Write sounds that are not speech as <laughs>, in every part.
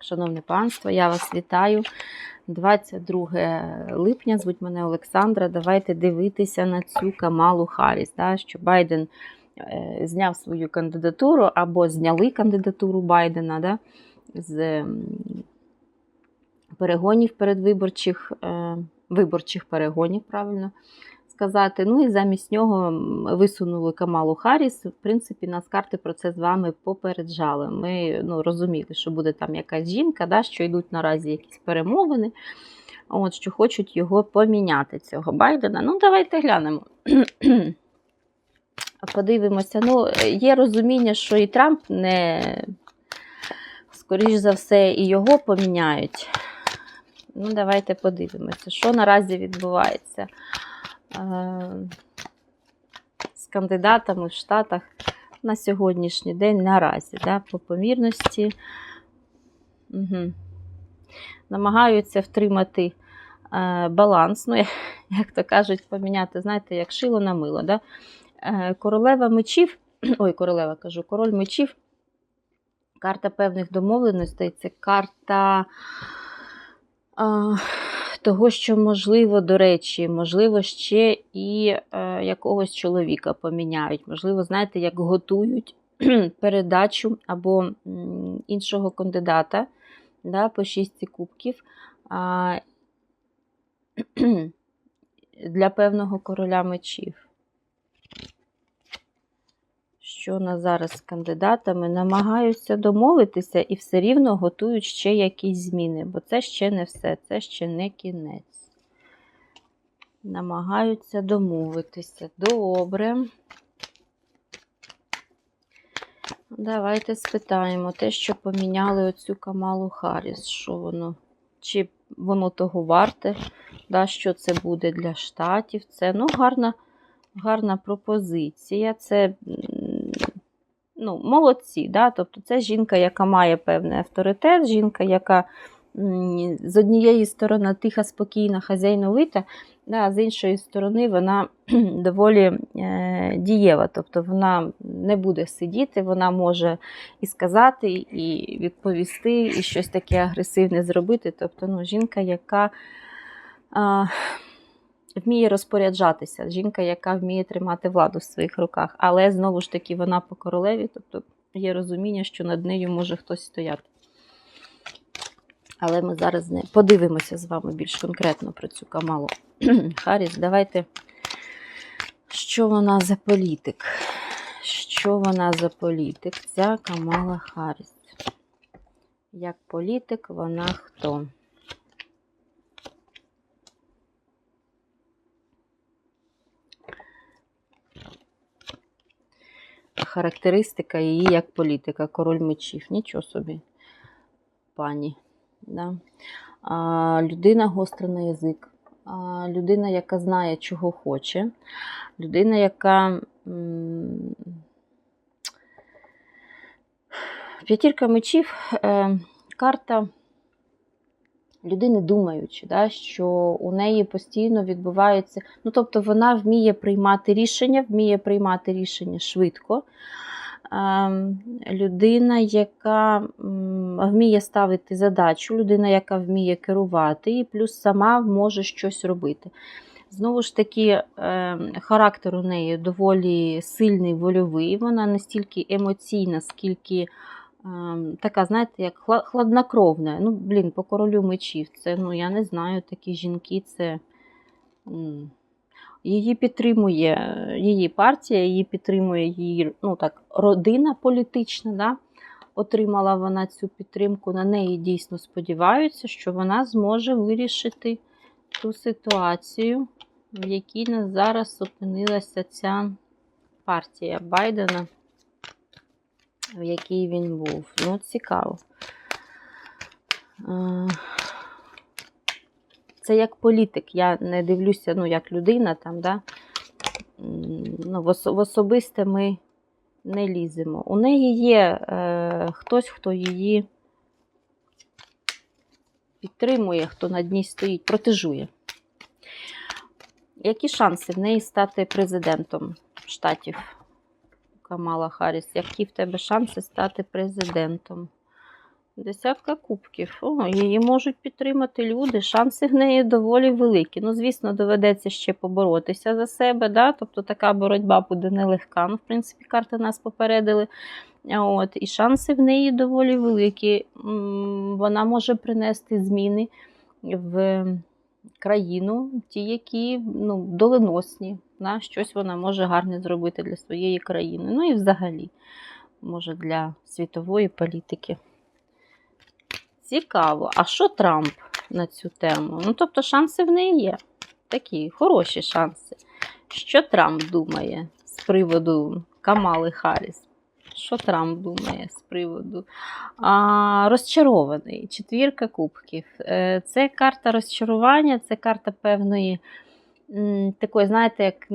Шановне панство, я вас вітаю. 22 липня, звуть мене Олександра. Давайте дивитися на цю Камалу Харріс, да, що Байден е, зняв свою кандидатуру або зняли кандидатуру Байдена да, з перегонів передвиборчих, е, виборчих перегонів, правильно сказати. Ну і замість нього висунули Камалу Харріс. В принципі, нас карти про це з вами попереджали. Ми ну, розуміли, що буде там якась жінка, да, що йдуть наразі якісь перемовини, от, що хочуть його поміняти, цього Байдена. Ну, давайте глянемо. <clears throat> Подивимося. Ну, є розуміння, що і Трамп не, скоріш за все, і його поміняють. Ну, давайте подивимося, що наразі відбувається з кандидатами в Штатах на сьогоднішній день наразі, да, по помірності. Угу. Намагаються втримати е, баланс, ну, як то кажуть, поміняти, знаєте, як шило на мило. Да? Е, королева мечів, <clears throat> ой, королева кажу, король мечів, карта певних домовленостей, це карта а, того, що, можливо, до речі, можливо, ще і е, якогось чоловіка поміняють. Можливо, знаєте, як готують <clears throat> передачу або іншого кандидата да, по шість кубків. А, <clears throat> для певного короля мечів що на зараз з кандидатами намагаються домовитися і все рівно готують ще якісь зміни, бо це ще не все, це ще не кінець. Намагаються домовитися. Добре. Давайте спитаємо те, що поміняли оцю Камалу Харріс, що воно, чи воно того варте, да, що це буде для штатів. Це ну, гарна, гарна пропозиція. Це ну, молодці. Да? Тобто це жінка, яка має певний авторитет, жінка, яка з однієї сторони тиха, спокійна, хазяйновита, да, а з іншої сторони вона <clears throat> доволі е, дієва. Тобто вона не буде сидіти, вона може і сказати, і відповісти, і щось таке агресивне зробити. Тобто ну, жінка, яка. А, вміє розпоряджатися, жінка, яка вміє тримати владу в своїх руках. Але знову ж таки вона по королеві, тобто є розуміння, що над нею може хтось стояти. Але ми зараз не подивимося з вами більш конкретно про цю Камалу <clears throat> Харріс. Давайте, що вона за політик? Що вона за політик? Ця Камала Харріс. Як політик, вона хто? Характеристика її як політика, король мечів. Нічого собі, пані. Да? А, людина гостра на язик, а, людина, яка знає, чого хоче, людина, яка. П'ятірка мечів е, карта людини думаючи, да, що у неї постійно відбувається. Ну, тобто вона вміє приймати рішення, вміє приймати рішення швидко. Ем, людина, яка вміє ставити задачу, людина, яка вміє керувати, і плюс сама може щось робити. Знову ж таки, ем, характер у неї доволі сильний, вольовий. Вона не стільки емоційна, скільки така, знаєте, як хладнокровна. Ну, блін, по королю мечів. Це, ну, я не знаю, такі жінки, це. Її підтримує її партія, її підтримує її ну, так, родина політична. Да? Отримала вона цю підтримку. На неї дійсно сподіваються, що вона зможе вирішити ту ситуацію, в якій нас зараз опинилася ця партія Байдена, в якій він був. Ну, цікаво. Е, Це як політик. Я не дивлюся, ну, як людина там, да? Ну, в, особисте ми не ліземо. У неї є е, хтось, хто її підтримує, хто над ній стоїть, протежує. Які шанси в неї стати президентом штатів Камала Харріс? Які в тебе шанси стати президентом? Десятка кубків. О, її можуть підтримати люди. Шанси в неї доволі великі. Ну, звісно, доведеться ще поборотися за себе. Да? Тобто така боротьба буде нелегка. Ну, в принципі, карти нас попередили. От, і шанси в неї доволі великі. Вона може принести зміни в країну, ті, які ну, доленосні. Да? Щось вона може гарне зробити для своєї країни. Ну і взагалі, може, для світової політики. Цікаво. А що Трамп на цю тему? Ну, тобто, шанси в неї є. Такі хороші шанси. Що Трамп думає з приводу Камали Харріс? Що Трамп думає з приводу? А, розчарований. Четвірка кубків. Е, Це карта розчарування, це карта певної такої, знаєте, як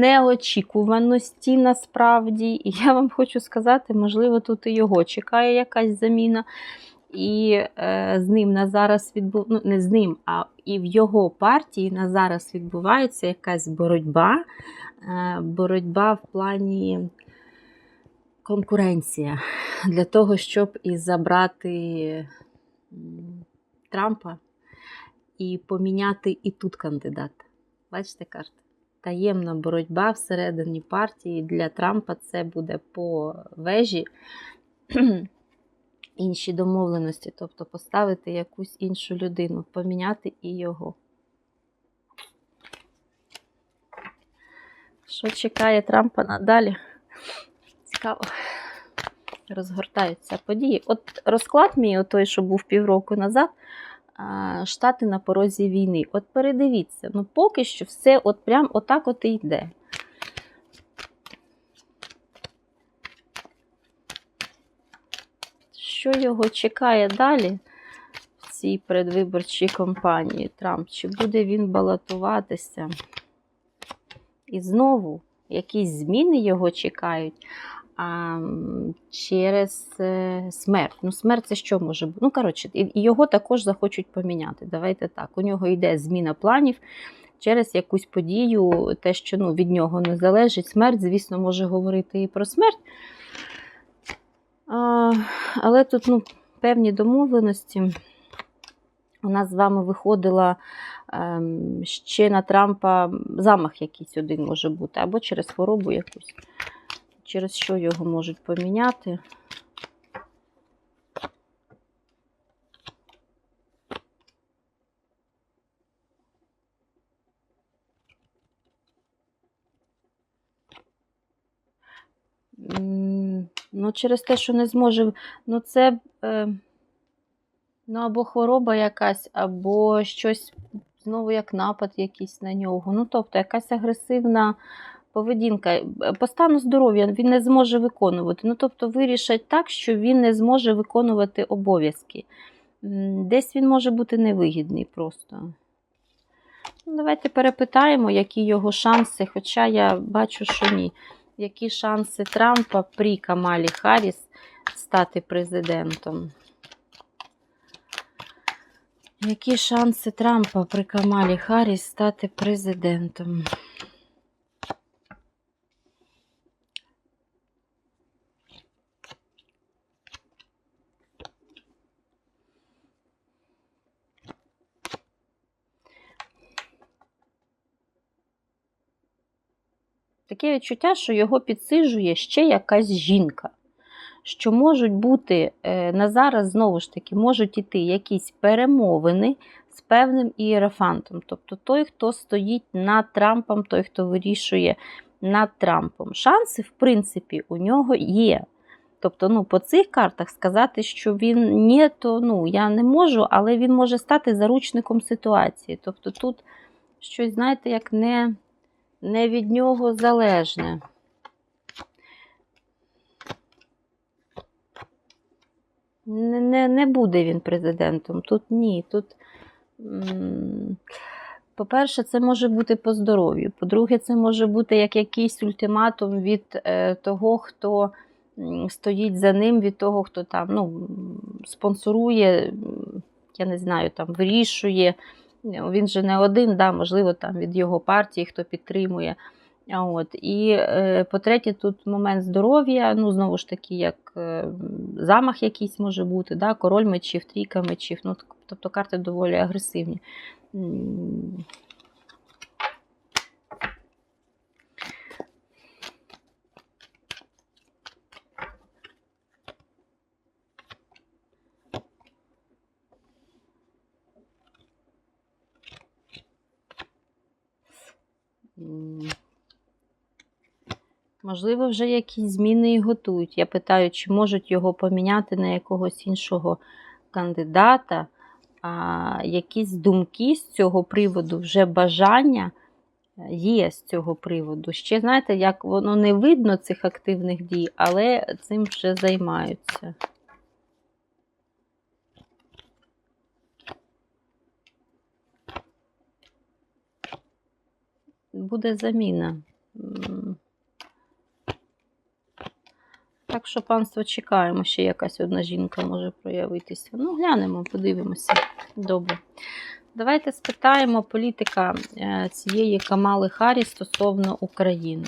неочікуваності насправді. І я вам хочу сказати, можливо, тут і його чекає якась заміна. І е, з ним на зараз відбув... ну, не з ним, а і в його партії на зараз відбувається якась боротьба. Е, боротьба в плані конкуренція для того, щоб і забрати Трампа і поміняти і тут кандидата. Бачите карта? Таємна боротьба всередині партії для Трампа це буде по вежі <clears throat> інші домовленості, тобто поставити якусь іншу людину, поміняти і його. Що чекає Трампа надалі? Цікаво. Розгортаються події. От розклад мій, той, що був півроку назад, Штати на порозі війни. От передивіться, ну поки що все от прям отак от і йде. Що його чекає далі в цій предвиборчій кампанії Трамп? Чи буде він балотуватися? І знову якісь зміни його чекають а, через е, смерть. Ну, смерть це що може бути? Ну, коротше, його також захочуть поміняти. Давайте так. У нього йде зміна планів через якусь подію, те, що ну, від нього не залежить. Смерть, звісно, може говорити і про смерть. А, але тут ну, певні домовленості. У нас з вами виходила ем, ще на Трампа замах якийсь один може бути, або через хворобу якусь, через що його можуть поміняти. Ну, через те, що не зможе. Ну, це. Е, Ну, або хвороба якась, або щось знову як напад якийсь на нього. Ну, тобто, якась агресивна поведінка. Е, По стану здоров'я він не зможе виконувати. Ну, тобто, вирішать так, що він не зможе виконувати обов'язки. Десь він може бути невигідний просто. Ну, Давайте перепитаємо, які його шанси, хоча я бачу, що ні. Які шанси Трампа при Камалі Харріс стати президентом? Які шанси Трампа при Камалі Харріс стати президентом? Таке відчуття, що його підсиджує ще якась жінка. Що можуть бути е, на зараз, знову ж таки, можуть іти якісь перемовини з певним ієрофантом. Тобто той, хто стоїть над Трампом, той, хто вирішує над Трампом. Шанси, в принципі, у нього є. Тобто, ну, по цих картах сказати, що він ні, то ну, я не можу, але він може стати заручником ситуації. Тобто тут щось, знаєте, як не, не від нього залежне. Не, не, не буде він президентом. Тут ні. Тут, по-перше, це може бути по здоров'ю. По-друге, це може бути як якийсь ультиматум від е, того, хто стоїть за ним, від того, хто там ну, спонсорує, я не знаю, там вирішує. Він же не один, да, можливо, там від його партії, хто підтримує. От. І е, по-третє, тут момент здоров'я, ну, знову ж таки, як е, замах якийсь може бути, да? король мечів, трійка мечів. Ну, тобто карти доволі агресивні. Можливо, вже якісь зміни і готують. Я питаю, чи можуть його поміняти на якогось іншого кандидата. А, якісь думки з цього приводу, вже бажання е, є з цього приводу. Ще знаєте, як воно не видно цих активних дій, але цим вже займаються. Буде заміна. Так що, панство, чекаємо, ще якась одна жінка може проявитися. Ну, глянемо, подивимося. Добре. Давайте спитаємо політика е, цієї Камали Харі стосовно України.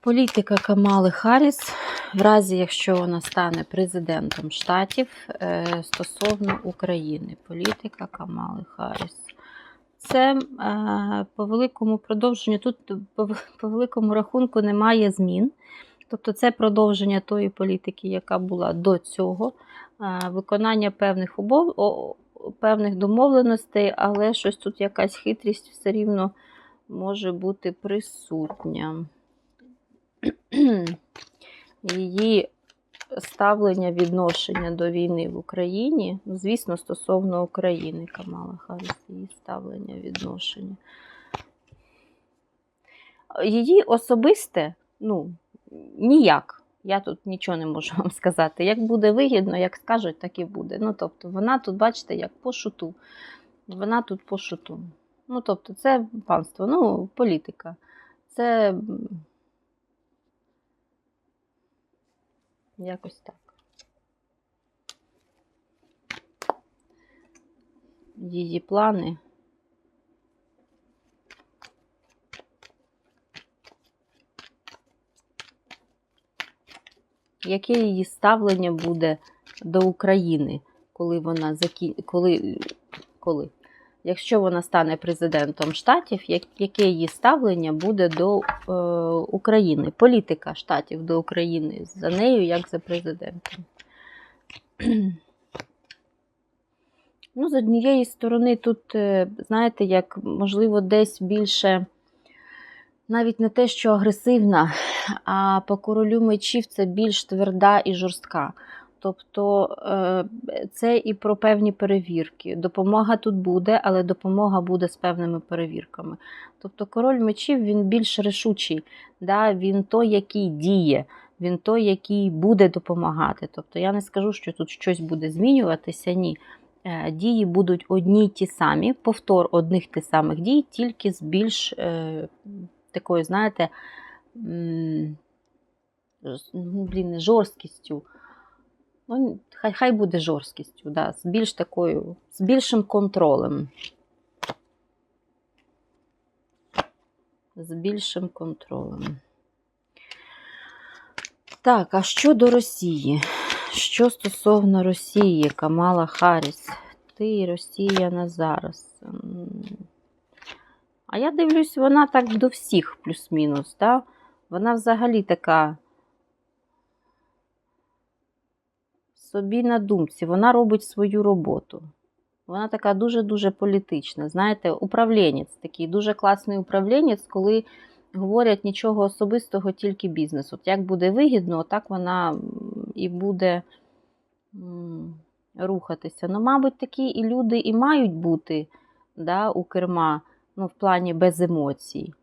Політика Камали Харріс, в разі, якщо вона стане президентом штатів е, стосовно України. Політика Камали Харріс. Це е, по великому продовженню, тут <laughs> по, великому рахунку немає змін. Тобто це продовження тої політики, яка була до цього, е, виконання певних умов, о, певних домовленостей, але щось тут якась хитрість все рівно може бути присутня. <clears throat> Її ставлення, відношення до війни в Україні, ну, звісно, стосовно України Камала Харріс, її ставлення, відношення. Її особисте, ну, ніяк. Я тут нічого не можу <laughs> вам сказати. Як буде вигідно, як скажуть, так і буде. Ну, тобто, вона тут, бачите, як по шуту. Вона тут по шуту. Ну, тобто, це панство, ну, політика. Це м, якось так. Її плани. Яке її ставлення буде до України, коли вона закі... коли... коли? Якщо вона стане президентом штатів, яке її ставлення буде до е, України? Політика штатів до України за нею, як за президентом? Ну, з однієї сторони, тут, е, знаєте, як можливо, десь більше навіть не те, що агресивна, а по королю мечів це більш тверда і жорстка. Тобто е, це і про певні перевірки. Допомога тут буде, але допомога буде з певними перевірками. Тобто король мечів він більш рішучий, да? він той, який діє, він той, який буде допомагати. Тобто я не скажу, що тут щось буде змінюватися, ні. Е, Дії будуть одні й ті самі, повтор одних тих самих дій, тільки з більш е, такою, знаєте, ну, блін, жорсткістю. Ну, хай, хай буде жорсткістю, да, з більш такою, з більшим контролем. З більшим контролем. Так, а щодо Росії? Що стосовно Росії, Камала Харріс, ти і Росія на зараз. А я дивлюсь, вона так до всіх плюс-мінус. Да? Вона взагалі така собі на думці, вона робить свою роботу. Вона така дуже-дуже політична. Знаєте, управлінець такий, дуже класний управлінець, коли говорять нічого особистого, тільки бізнес. От як буде вигідно, так вона і буде рухатися. Ну, мабуть, такі і люди і мають бути да, у керма, ну, в плані без емоцій.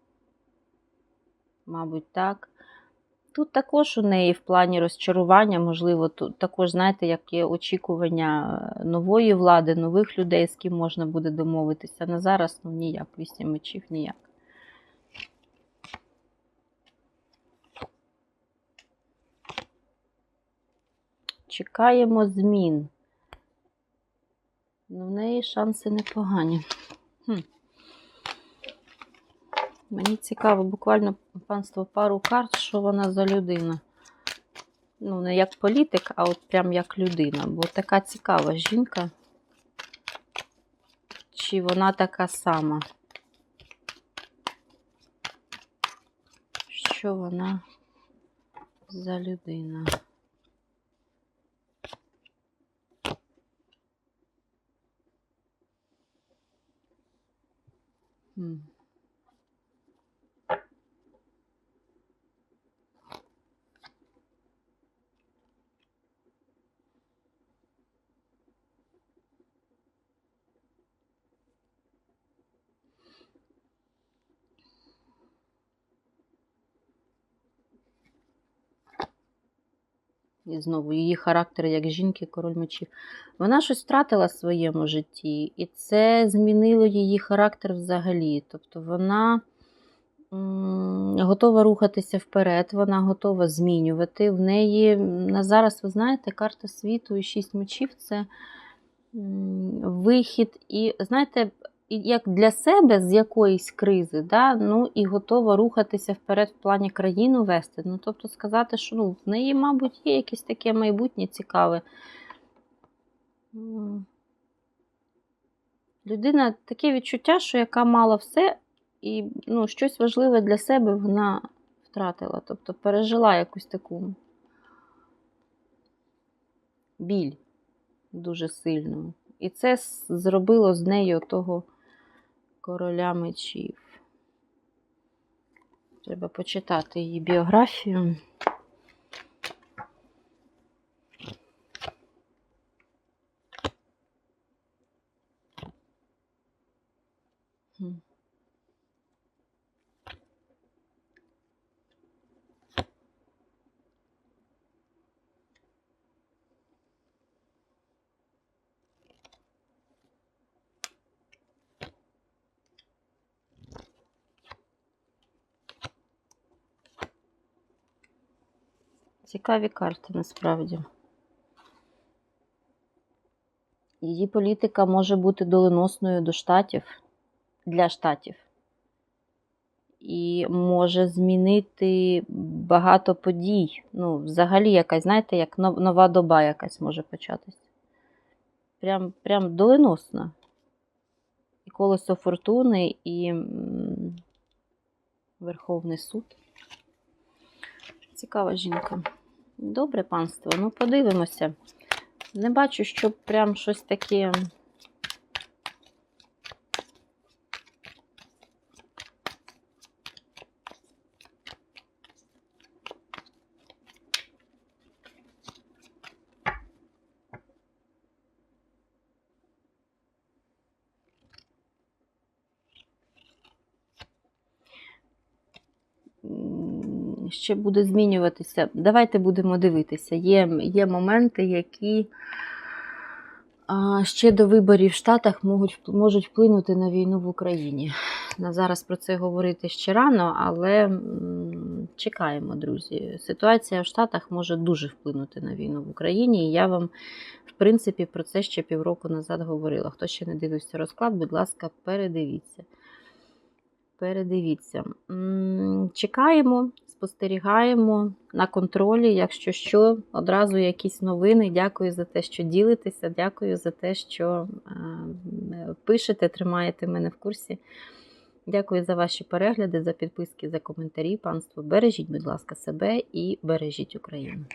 Мабуть, так. Тут також у неї в плані розчарування, можливо, тут також, знаєте, як є очікування е, нової влади, нових людей, з ким можна буде домовитися. На зараз ну ніяк, вісім мечів ніяк. Чекаємо змін. Ну, в неї шанси непогані. Хм. Мені цікаво, буквально панство пару карт, що вона за людина. Ну, не як політик, а от прям як людина. Бо така цікава жінка. Чи вона така сама? Що вона за людина? Хм. І знову її характер як жінки, король мечів. Вона щось втратила в своєму житті, і це змінило її характер взагалі. Тобто вона готова рухатися вперед, вона готова змінювати. В неї на зараз, ви знаєте, карта світу і шість мечів це вихід. І знаєте, як для себе з якоїсь кризи, да, ну і готова рухатися вперед в плані країну вести. Ну, тобто сказати, що ну, в неї, мабуть, є якесь таке майбутнє цікаве. Людина таке відчуття, що яка мала все, і ну, щось важливе для себе вона втратила. Тобто пережила якусь таку біль дуже сильну. І це зробило з нею того короля мечів. Треба почитати її біографію. Цікаві карти насправді. Її політика може бути доленосною до штатів для штатів. І може змінити багато подій. Ну, взагалі, якась, знаєте, як нова доба якась може початись. Прям, прям доленосна. І колесо фортуни, і Верховний суд. Цікава жінка. Добре панство, ну подивимося. Не бачу, щоб прям щось таке. м, ще буде змінюватися. Давайте будемо дивитися. Є, є моменти, які а, ще до виборів в Штатах можуть, можуть вплинути на війну в Україні. На зараз про це говорити ще рано, але м, чекаємо, друзі. Ситуація в Штатах може дуже вплинути на війну в Україні. І я вам, в принципі, про це ще півроку назад говорила. Хто ще не дивився розклад, будь ласка, передивіться. Передивіться. Чекаємо, спостерігаємо на контролі. Якщо що, одразу якісь новини. Дякую за те, що ділитеся. Дякую за те, що е, пишете, тримаєте мене в курсі. Дякую за ваші перегляди, за підписки, за коментарі. Панство, бережіть, будь ласка, себе і бережіть Україну.